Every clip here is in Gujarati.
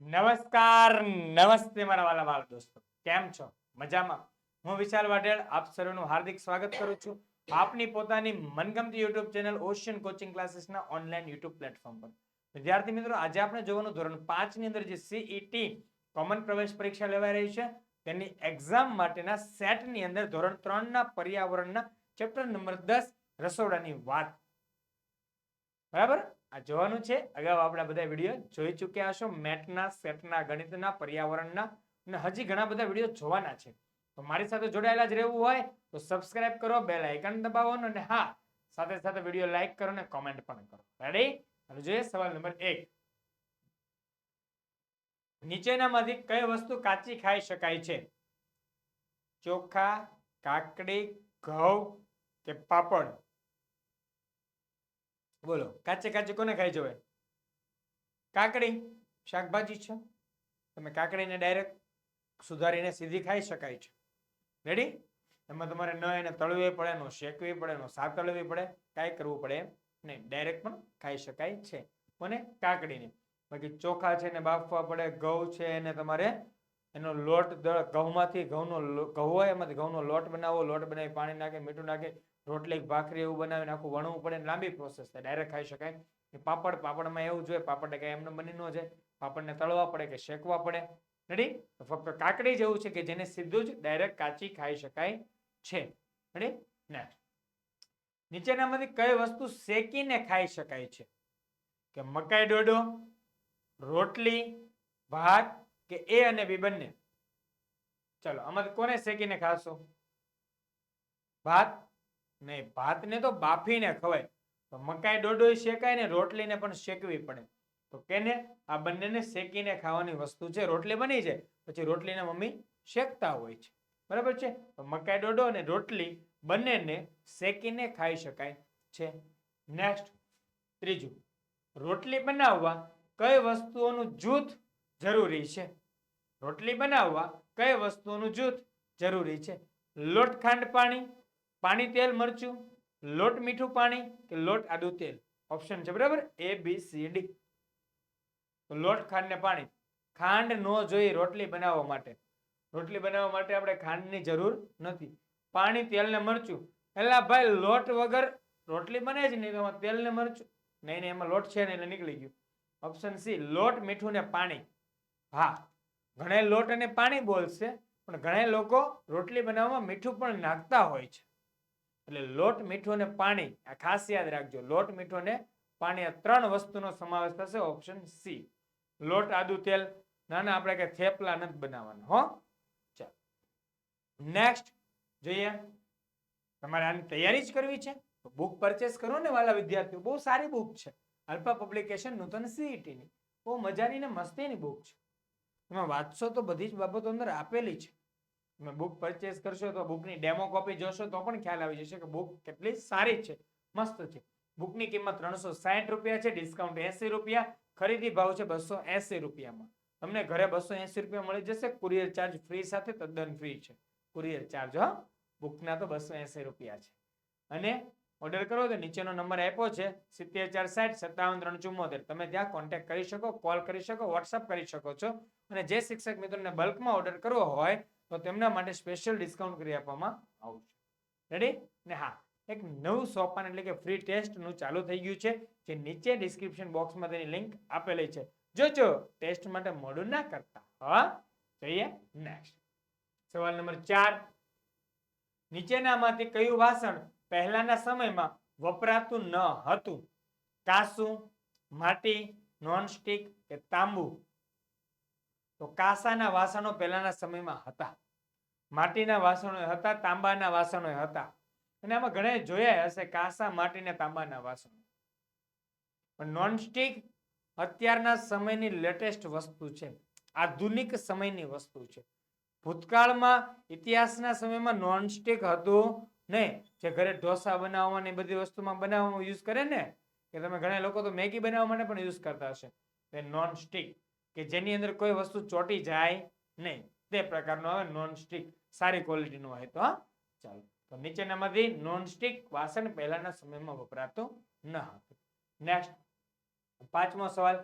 નમસ્કાર, નમસ્તે મારા વાલા વાલ દોસ્તો. કેમ છો? મજામાં? હું વિશાલ વાઢેર આપ સર્વનું હાર્દિક સ્વાગત કરું છું આપની પોતાની મનગમતી યુટ્યુબ ચેનલ ઓશિયન કોચિંગ ક્લાસીસના ઓનલાઈન યુટ્યુબ પ્લેટફોર્મ પર. વિદ્યાર્થી મિત્રો, આજે આપણે જોવાનું ધોરણ પાંચની અંદર જે સીઈટી કોમન પ્રવેશ પરીક્ષા લેવાઈ રહી છે, તેની એક્ઝામ માટેના સેટની અંદર ધોરણ ત્રણના પર્યાવરણના ચેપ્ટર નંબર દસ રસોડાની વાત. બરાબર? આ જોવાનું છે. અગાઉ આપણે બધા વીડિયો જોઈ ચૂક્યા હશો. મેટના, સેટના, ગણિતના, પર્યાવરણના અને હજી ઘણા બધા વીડિયો જોવાના છે. તો મારી સાથે જોડાયેલા જ રહેવું હોય તો સબસ્ક્રાઇબ કરો બેલ આઇકન દબાવવાનું અને હા, સાથે સાથે વીડિયો લાઈક કરો અને કોમેન્ટ પણ કરો. રેડી હવે જોઈએ સવાલ નંબર એક. નીચેનામાંથી કઈ વસ્તુ કાચી ખાઈ શકાય છે? ચોખા, કાકડી, ઘઉં કે પાપડ? બોલો, કાચે કાચે કોને ખાઈ જવાય? કાકડી, શાકભાજી છે? તમે કાકડીને ડાયરેક્ટ સુધારીને સીધી ખાઈ શકાય છે. રેડી એમાં તમારે ન એને તળવી પડે, ન શેકવી પડે, ન સાતળવી પડે, કાંઈ કરવું પડે નહીં. ડાયરેક્ટ પણ ખાઈ શકાય છે. કોને કાકડીને. બાકી ચોખા છે એને બાફવા પડે, ઘઉં છે એને તમારે એનો લોટ દળ ઘઉંમાંથી ઘઉંનો ઘઉં હોય એમાંથી ઘઉંનો લોટ બનાવો, લોટ બનાવી પાણી નાખે, મીઠું નાખે રોટલી ભાખરી એવું બનાવીને આખું વણવું પડે લાંબી પ્રોસેસ થાય. ડાયરેક્ટ ખાઈ શકાય. પાપડ, પાપડમાં એવું જોઈએ પાપડ કઈ એમને બની ન જાય. પાપડને તળવા પડે કે શેકવા પડે. રેડી ફક્ત કાકડી જેવું છે કે જેને સીધું જ ડાયરેક્ટ કાચી ખાઈ શકાય છે. રેડી નેક્સ્ટ નીચેનામાંથી કઈ વસ્તુ શેકીને ખાઈ શકાય છે? કે મકાઈ ડોડો, રોટલી, ભાત કે એ અને બી બંને? ચલો, આમાંથી કોને શેકીને ખાશો? ભાત નહીં, ભાતને તો બાફીને ખવાય. તો મકાઈ ડોડો શેકાય ને રોટલીને પણ શેકવી પડે. તો કેને? આ બંનેને શેકીને ખાવાની વસ્તુ છે, રોટલી બની જાય, પછી રોટલીને મમ્મી શેકતા હોય છે. બરાબર છે? તો મકાઈ ડોડો અને રોટલી બંનેને શેકીને ખાઈ શકાય છે. નેક્સ્ટ ત્રીજું. રોટલી બનાવવા કઈ વસ્તુઓનું જૂથ જરૂરી છે? રોટલી બનાવવા કઈ વસ્તુઓનું જૂથ જરૂરી છે? લોટ ખાંડ પાણી પાણી તેલ, મરચું, લોટ, મીઠું પાણી કે લોટ, આદુ તેલ? ઓપ્શન છે, બરાબર? એ બી સી ડી લોટ, ખાંડ ને પાણી. ખાંડ ન જોઈ રોટલી બનાવવા માટે. રોટલી બનાવવા માટે આપણે ખાંડની જરૂર નથી. પાણી, તેલ ને મરચું. એટલે ભાઈ, લોટ વગર રોટલી બને જ નહીં, એમાં તેલ ને મરચું. નહીં નહીં, એમાં લોટ છે ને એટલે નીકળી ગયું. ઓપ્શન સી લોટ, મીઠું ને પાણી. હા ઘણા લોટ અને પાણી બોલશે, પણ ઘણા લોકો રોટલી બનાવવામાં મીઠું પણ નાખતા હોય છે. એટલે લોટ, મીઠું અને પાણી, આ ખાસ યાદ રાખજો, લોટ, મીઠું ને પાણી, આ ત્રણ વસ્તુનો સમાવેશ થશે ઓપ્શન સી. લોટ, આદુ, તેલ, ના ના, આપણે કે થેપલા નથી બનાવવાના, હો? ચાલો. નેક્સ્ટ જોઈએ. તમારે આની તૈયારી જ કરવી છે? બુક પરચેસ કરો ને વાલા વિદ્યાર્થીઓ, બહુ સારી બુક છે. અલ્પા પબ્લિકેશન નૂતન CET ની. બહુ મજાની ને મસ્તીની બુક છે. એમાં વાંચશો તો બધી જ બાબતો અંદર આપેલી છે. તમે બુક પરચેસ કરશો તો બુકની ડેમો કોપી જોશો તો પણ ખ્યાલ આવી જશે કે બુક કેટલી સારી છે, મસ્ત છે. બુકની કિંમત ત્રણસો સાઠ રૂપિયા છે ડિસ્કાઉન્ટ એસી રૂપિયા, ખરીદી ભાવ છે બસો એસી રૂપિયામાં. તમને ઘરે બસો એસી રૂપિયા મળી જશે કુરિયર ચાર્જ ફ્રી સાથે તદ્દન ફ્રી છે. કુરિયર ચાર્જ હા? બુકના તો બસો એસી રૂપિયા છે. અને ઓર્ડર કરો તો નીચેનો નંબર આપ્યો છે, સિત્તેર ચાર સાઠ સત્તાવન ત્રણ ચુમ્મોતેર. તમે ત્યાં કોન્ટેક્ટ કરી શકો કોલ કરી શકો વોટ્સઅપ કરી શકો છો. અને જે શિક્ષક મિત્રોને બલ્કમાં ઓર્ડર કરવો હોય તો તેમના માટે સ્પેશિયલ ડિસ્કાઉન્ટ કરી આપવામાં આવશે. રેડી ને હા, એક નવું સોપાન એટલે કે ફ્રી ટેસ્ટનું ચાલુ થઈ ગયું છે, જે નીચે ડિસ્ક્રિપ્શન બોક્સમાં તેની લિંક આપેલી છે. જોજો ટેસ્ટ માટે મોડું ના કરતા. હા, જોઈએ નેક્સ્ટ સવાલ નંબર ચાર. નીચેનામાંથી કયું વાસણ પહેલાના સમયમાં વપરાતું ન હતું? કાસું, માટી, નોનસ્ટિક કે તાંબુ? તો કાસાના વાસણો પહેલાના સમયમાં હતા. માટીના વાસણો હતા, તાંબાના વાસણો હતા. અને આમાં ઘણા જોયા હશે કાસા, માટીના, તાંબાના વાસણો. પણ નોનસ્ટિક અત્યારના સમયની લેટેસ્ટ વસ્તુ છે. આધુનિક સમયની વસ્તુ છે. ભૂતકાળમાં, ઇતિહાસના સમયમાં નોનસ્ટિક હતું નહીં જે ઘરે ઢોસા બનાવવામાં ને બધી વસ્તુમાં બનાવવામાં યુઝ કરે ને, કે તમે ઘણા લોકો તો મેગી બનાવવા માટે પણ યુઝ કરતા હશે. તે નોનસ્ટિક. કે જેની અંદર કોઈ વસ્તુ ચોટી જાય નહીં. તે પ્રકારનો આવે નોનસ્ટિક સારી ક્વોલિટીનું હોય તો ચાલો. તો નીચેનામાંથી નોનસ્ટિક વાસણ પહેલાના સમયમાં વપરાતું ન હતું. નેક્સ્ટ પાંચમો સવાલ.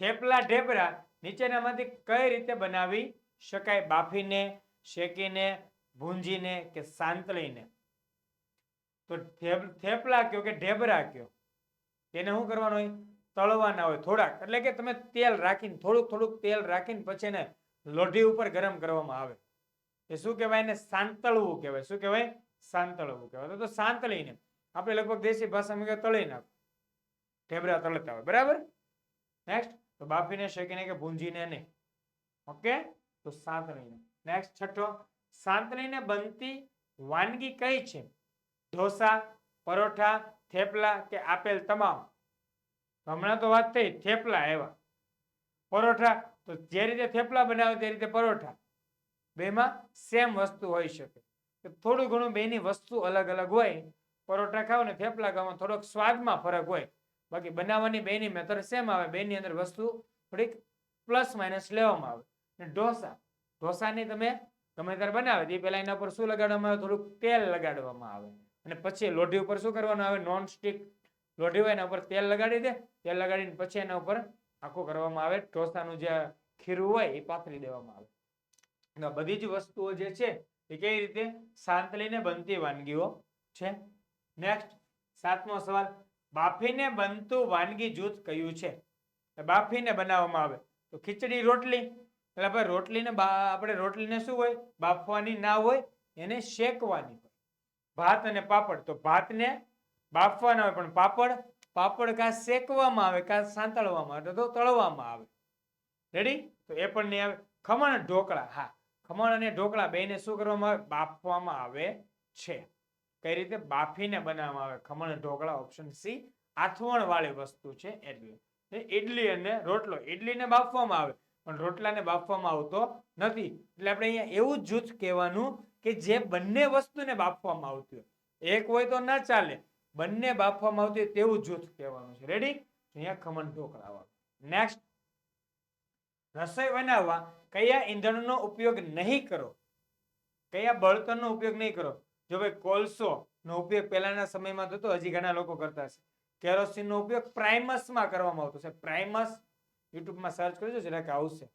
થેપલા ઢેબરા નીચેનામાંથી કઈ રીતે બનાવી શકાય? બાફીને, શેકીને, ભૂંજીને કે સાંતળીને તો થેપલા કયો કે ઢેબરા કયો? તેને શું કરવાનું હોય? તળવાના હોય થોડાક, એટલે કે તમે તેલ રાખીને, થોડુંક થોડુંક તેલ રાખીને પછી એને લોઢી ઉપર ગરમ કરવામાં આવે. એ શું કહેવાય એને? સાંતળવું કહેવાય. શું કહેવાય? સાંતળવું કહેવાય. તો- સાંતળીને આપણે લગભગ દેશી ભાષામાં કે તળી નાખો ઢેબરા તળતા હોય. બરાબર? નેક્સ્ટ તો બાફીને શેકીને કે ભૂંજીને નહીં. ઓકે? તો સાંતળીને. નેક્સ્ટ છઠ્ઠો. સાંતળીને બનતી વાનગી કઈ છે? ઢોસા, પરોઠા, થેપલા કે આપેલ તમામ? હમણાં તો વાત થઈ, થેપલા એવા પરોઠા, તો જે રીતે થેપલા બનાવે તે રીતે પરોઠા. બેમાં સેમ વસ્તુ હોઈ શકે. થોડું ઘણું બેની વસ્તુ અલગ અલગ હોય, પરોઠા ખાઓ ને થેપલા ખાઓ થોડોક સ્વાદમાં ફરક હોય. બાકી બનાવવાની બેની મેથડ સેમ આવે, બેની અંદર વસ્તુ થોડીક પ્લસ માઇનસ લેવામાં આવે. ને ઢોસા, ઢોસાની તમે, ગમે ત્યારે બનાવે, તે પહેલાં એના પર શું લગાડવામાં આવે? થોડુંક તેલ લગાડવામાં આવે. અને પછી લોઢી ઉપર શું કરવાનું આવે? નોન સ્ટિક લોઢી હોય એના ઉપર તેલ લગાડી દે. તેલ લગાડીને પછી એના ઉપર આખું કરવામાં આવે. ઢોસાનું જે ખીરું હોય એ પાથરી દેવામાં આવે. બધી જ વસ્તુઓ જે છે એ કઈ રીતે? સાંતળીને બનતી વાનગીઓ છે. નેક્સ્ટ સાતમો સવાલ. બાફીને બનતું વાનગી જૂથ કયું છે? બાફીને બનાવવામાં આવે. તો ખીચડી, રોટલી. એટલે આપણે રોટલીને આપણે રોટલીને શું હોય? બાફવાની ના હોય, એને શેકવાની હોય. ભાત અને પાપડ. તો ભાતને બાફવાના હોય, પણ પાપડ પાપડ કાં શેકવામાં આવે કાં સાંતળવામાં આવે તો તળવામાં આવે. રેડી તો એ પણ નહીં આવે. ખમણ ઢોકળા, હા. ખમણ અને ઢોકળા બેને શું કરવામાં આવે? બાફવામાં આવે છે. કઈ રીતે? બાફીને બનાવવામાં આવે. ખમણ ઢોકળા ઓપ્શન સી આથવણ વાળી વસ્તુ છે એટલે. ઈડલી અને રોટલો ઇડલીને બાફવામાં આવે. પણ રોટલાને બાફવામાં આવતો નથી. એટલે આપણે અહીંયા એવું જૂથ કહેવાનું કે જે બંને વસ્તુને બાફવામાં આવતી હોય. એક હોય તો ના ચાલે. બંને બાફવામાં આવતી તેવું જૂથ કહેવાનું છે. રેડી અહીંયા ખમણ ઢોકળા નેક્સ્ટ રસોઈ બનાવવા કયા ઈંધણનો ઉપયોગ નહીં કરો? કયા બળતણનો ઉપયોગ નહીં કરો? જો ભાઈ કોલસો નો ઉપયોગ પહેલાના સમયમાં થતો, હજી ઘણા લોકો કરતા છે કેરોસીનનો ઉપયોગ પ્રાઇમસમાં કરવામાં આવતો છે. પ્રાઇમસ યુટ્યુબમાં સર્ચ કરજો જરાક આવશે.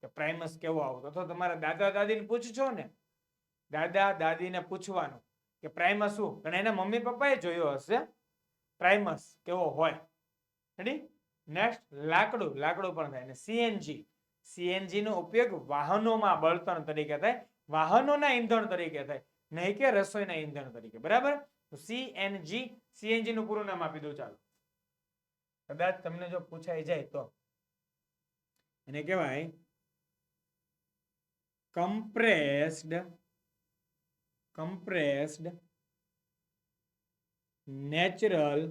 કે પ્રાઇમસ કેવો આવતો? અથવા તમારા દાદા દાદીને પૂછજો ને. દાદા દાદીને પૂછવાનું. કે પ્રાઇમસ શું? પણ એના મમ્મી પપ્પાએ જોયો હશે. પ્રાઇમસ કેવો હોય? રેડી નેક્સ્ટ લાકડું. લાકડું પણ થાય. ને સીએનજી સીએનજી નો ઉપયોગ વાહનોમાં બળતણ તરીકે થાય. વાહનોના ઈંધણ તરીકે થાય. નહીં કે રસોઈના ઈંધણ તરીકે. બરાબર? સીએનજી સીએનજી નું પૂરું નામ આપી દઉં. ચાલો. કદાચ તમને જો પૂછાઈ જાય તો. એને કહેવાય કમ્પ્રેસ્ડ કમ્પ્રેસ્ડ નેચરલ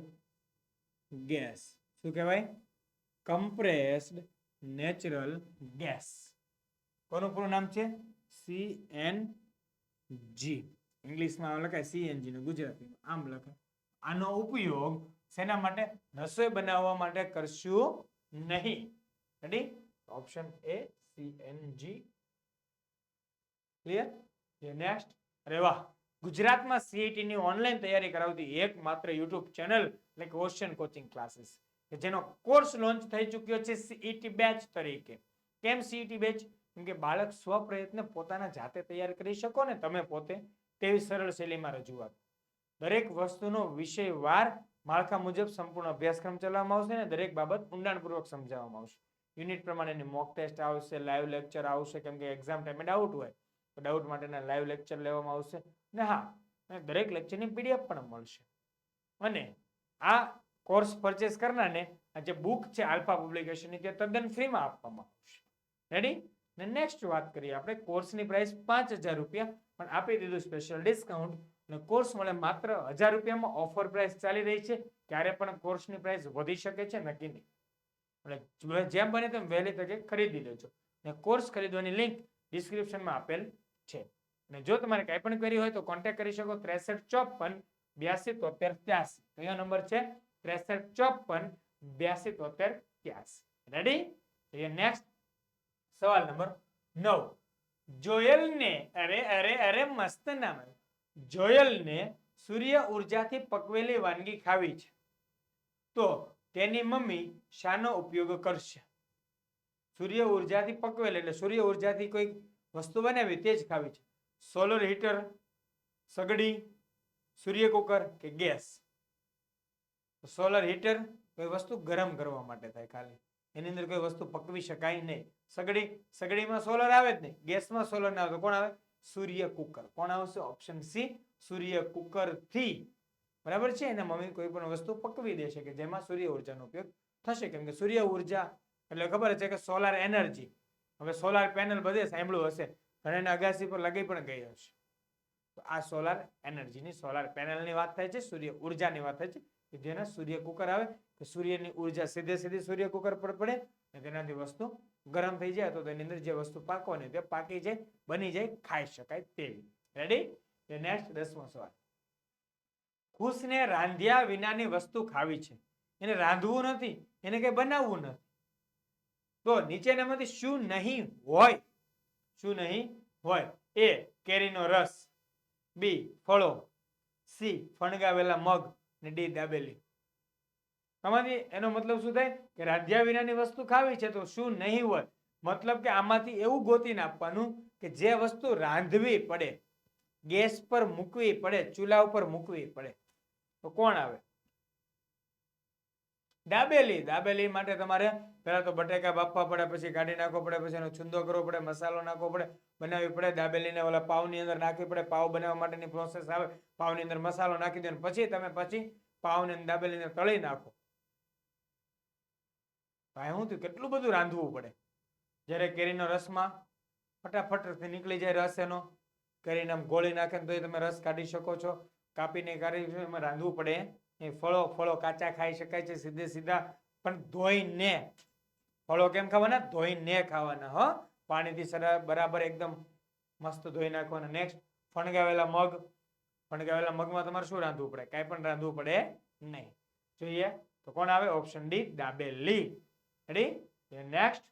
ગેસ શું કહેવાય? કમ્પ્રેસ્ડ નેચરલ ગેસ કોનું પૂરું નામ છે? સી એન જી ઇંગ્લિશમાં લખાય સીએનજી નું ગુજરાતીમાં. આમ લખાય. આનો ઉપયોગ શેના માટે? રસોઈ બનાવવા માટે કરશું નહીં. Ready option A CNG clear next અરે વાહ. ગુજરાતમાં CET ની ઓનલાઈન તૈયારી કરાવતી એકમાત્ર યુટ્યુબ ચેનલ એટલે કે ઓશિયન કોચિંગ ક્લાસીસ કે જેનો કોર્સ લોન્ચ થઈ ચૂક્યો છે સીઈટી બેચ તરીકે. કેમ સીઈટી બેચ કેમ કે બાળક સ્વપ્રયત્ને પોતાના જાતે તૈયાર કરી શકો ને તમે પોતે, તેવી સરળ શૈલીમાં રજૂઆત. દરેક વસ્તુનો વિષયવાર માળખા મુજબ સંપૂર્ણ અભ્યાસક્રમ ચલાવવામાં આવશે અને દરેક બાબત ઊંડાણપૂર્વક સમજાવવામાં આવશે. યુનિટ પ્રમાણેની મોક ટેસ્ટ આવશે લાઈવ લેક્ચર આવશે, કેમ કે એક્ઝામ ટાઈમે ડાઉટ હોય. ડાઉટ માટેના લાઈવ લેક્ચર લેવામાં આવશે. ને હા દરેક લેક્ચરની પીડીએફ પણ મળશે. અને આ કોર્સ પરચેસ કરનારને આ જે બુક છે આલ્ફા પબ્લિકેશનની તે તદ્દન ફ્રીમાં આપવામાં આવશે. રેડી ને નેક્સ્ટ વાત કરીએ આપણે કોર્સની પ્રાઇસ પાંચ હજાર રૂપિયા, પણ આપી દીધું સ્પેશિયલ ડિસ્કાઉન્ટ અને કોર્સ મળે માત્ર હજાર રૂપિયામાં ઓફર પ્રાઇસ ચાલી રહી છે. ત્યારે પણ કોર્સની પ્રાઇસ વધી શકે છે, નક્કી નહીં. એટલે જેમ બને તેમ વહેલી તકે ખરીદી લેજો. ને કોર્સ ખરીદવાની લિંક ડિસ્ક્રિપ્શનમાં આપેલ છે. અને જો તમારે કાંઈ પણ ક્વેરી હોય તો કોન્ટેક્ટ કરી શકો ત્રેસઠ ચોપન બ્યાસી તોતેર ત્યાસી. કયો નંબર છે ત્રેસઠ ચોપન બ્યાસી તોતેર ત્યાસી. રેડી નેક્સ્ટ સવાલ નંબર નવ. જોયલને, અરે અરે અરે મસ્ત નામ જોયલને સૂર્ય ઉર્જાથી પકવેલી વાનગી ખાવી છે. તો તેની મમ્મી શાનો ઉપયોગ કરશે? સૂર્ય ઉર્જાથી પકવેલ એટલે સૂર્ય ઉર્જાથી કોઈ વસ્તુ બનાવી તે જ ખાવી છે. સોલર હીટર સગડી, સૂર્ય કુકર કે ગેસ. સોલર હીટર કોઈ વસ્તુ ગરમ કરવા માટે થાય ખાલી. એની અંદર કોઈ વસ્તુ પકવી શકાય નહીં. સગડી, સગડીમાં સોલર આવે જ નહીં. ગેસમાં સોલર ના આવે તો કોણ આવે? સૂર્ય કુકર. કોણ આવશે? ઓપ્શન સી સૂર્ય કુકરથી બરાબર છે? એને મમ્મી કોઈ પણ વસ્તુ પકવી દેશે કે જેમાં સૂર્ય ઉર્જાનો ઉપયોગ થશે. કેમ કે સૂર્ય ઊર્જા એટલે ખબર છે કે સોલાર એનર્જી હવે સોલાર પેનલ બધે સાંભળ્યું હશે. ઘણા અગાસી પર લગાઈ પણ ગઈ હશે. તો આ સોલાર એનર્જીની સોલાર પેનલની વાત થાય છે, સૂર્ય ઉર્જાની વાત થાય છે, કે જેના સૂર્ય કુકર આવે કે સૂર્યની ઊર્જા સીધે સીધી સૂર્ય કુકર પર પડે અને તેનાથી વસ્તુ ગરમ થઈ જાય તો તેની અંદર જે વસ્તુ પાકવાની તે પાકી જાય, બની જાય, ખાઈ શકાય તેવી. રેડી નેક્સ્ટ દસમો સવાલ. ખુશને રાંધ્યા વિનાની વસ્તુ ખાવી છે. એને રાંધવું નથી, એને કઈ બનાવવું નથી. તો નીચેનામાંથી શું નહીં હોય? શું નહીં હોય? એ કેરીનો રસ, બી ફળો, સી ફણગાવેલા મગ ને ડી દાબેલી. આમાંથી એનો મતલબ શું થાય? કે રાંધ્યા વિનાની વસ્તુ ખાવી છે તો શું નહીં હોય? મતલબ કે આમાંથી એવું ગોતીને આપવાનું કે જે વસ્તુ રાંધવી પડે, ગેસ પર મૂકવી પડે, ચૂલા ઉપર મૂકવી પડે. તો કોણ આવે? દાબેલી દાબેલી માટે તમારે પહેલાં તો બટેકા બાફવા પડે, પછી કાઢી નાખવો પડે, પછી એનો છુંદો કરવો પડે, મસાલો નાખવો પડે, બનાવવી પડે. દાબેલીને ઓલા પાવની અંદર નાખવી પડે. પાવ બનાવવા માટેની પ્રોસેસ આવે. પાવની અંદર મસાલો નાખી દો પછી તમે પછી પાવને દાબેલીને તળી નાખો. ભાઈ હું થયું? કેટલું બધું રાંધવું પડે? જ્યારે કેરીનો રસમાં ફટાફટથી નીકળી જાય રસ એનો, કેરીને આમ ગોળી નાખે તોય તમે રસ કાઢી શકો છો. કાપીને કાઢી. એમાં રાંધવું પડે. એ ફળો ફળો કાચા ખાઈ શકાય છે, સીધે સીધા. પણ ધોઈને, ફળો કેમ ખાવાના? ધોઈને ખાવાના, હો. પાણીથી સરસ બરાબર એકદમ મસ્ત ધોઈ નાખવાના. નેક્સ્ટ ફણગાવેલા મગ. ફણગાવેલા મગમાં તમારે શું રાંધવું પડે? કાંઈ પણ રાંધવું પડે નહીં. જોઈએ, તો કોણ આવે? Option D dabeli. Ready next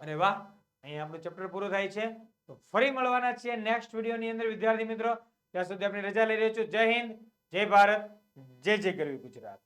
અરે વાહ, અહીંયા આપણું ચેપ્ટર પૂરું થાય છે. તો ફરી મળવાના છીએ નેક્સ્ટ વિડીયોની અંદર. વિદ્યાર્થી મિત્રો, ત્યાં સુધી આપણી રજા લઈ રહ્યો છું. જય હિન્દ, જય ભારત. જય જય કરવી ગુજરાત.